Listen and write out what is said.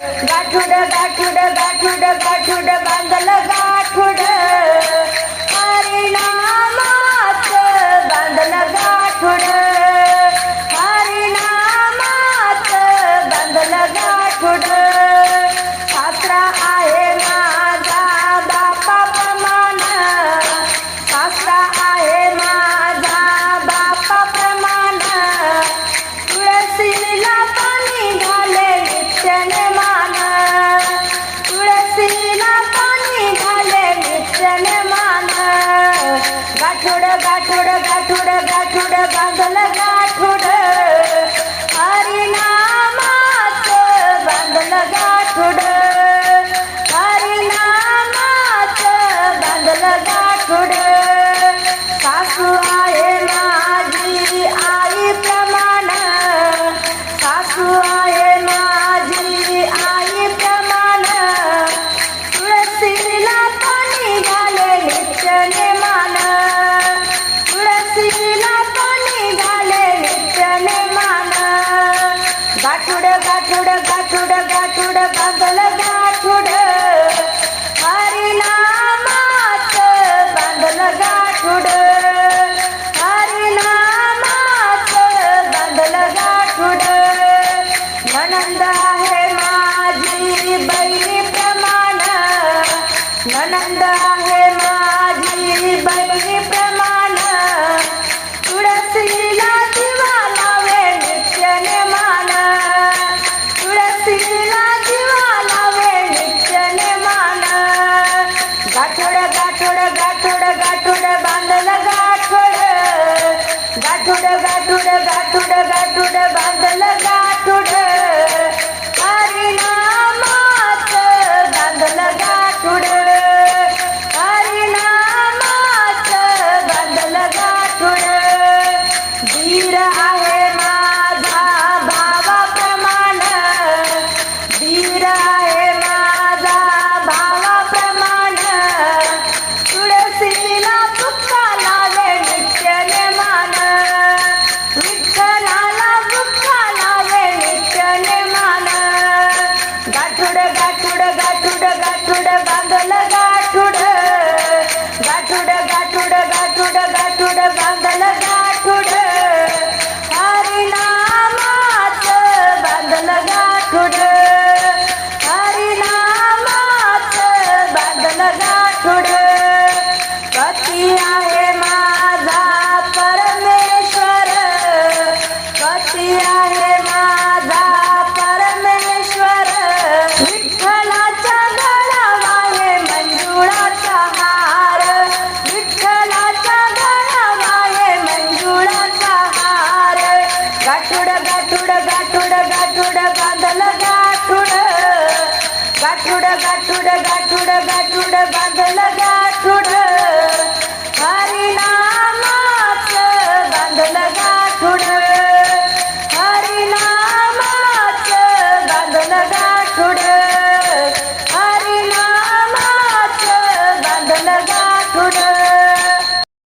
गाठुड गाठुड गाठुड गाठुड बांधलं गाठुड ಬಗಲ ननंद आहे माझी बहिणी प्रमाण ननंद आहे माझी बहिणी प्रमाण तुळशीला दिवा लावे नित्यने मान तुळशीला दिवा लावे नित्यने मान गाठोड गाठोड गाठोड गाठोड, बांधलं, गाठोड। गाठोड गाठोड गाठोड गाठोड, बांधलं, गाठोड। गाठुड गाठुड बांधलं गाठुड हरिनामाच बांधलं गाठुड हरिनामाच बांधलं गाठुड पती आहे माझा परमेश्वर. पती आहे ಗಟುಡ ಗಟುಡ ಗಟುಡ ಗಟುಡ ಬಾಂಧಲ ಗಾಟುಡ ಗಟುಡ ಗಟುಡ ಗಟುಡ ಗಟುಡ ಬಾಂಧಲ ಗಾಟುಡ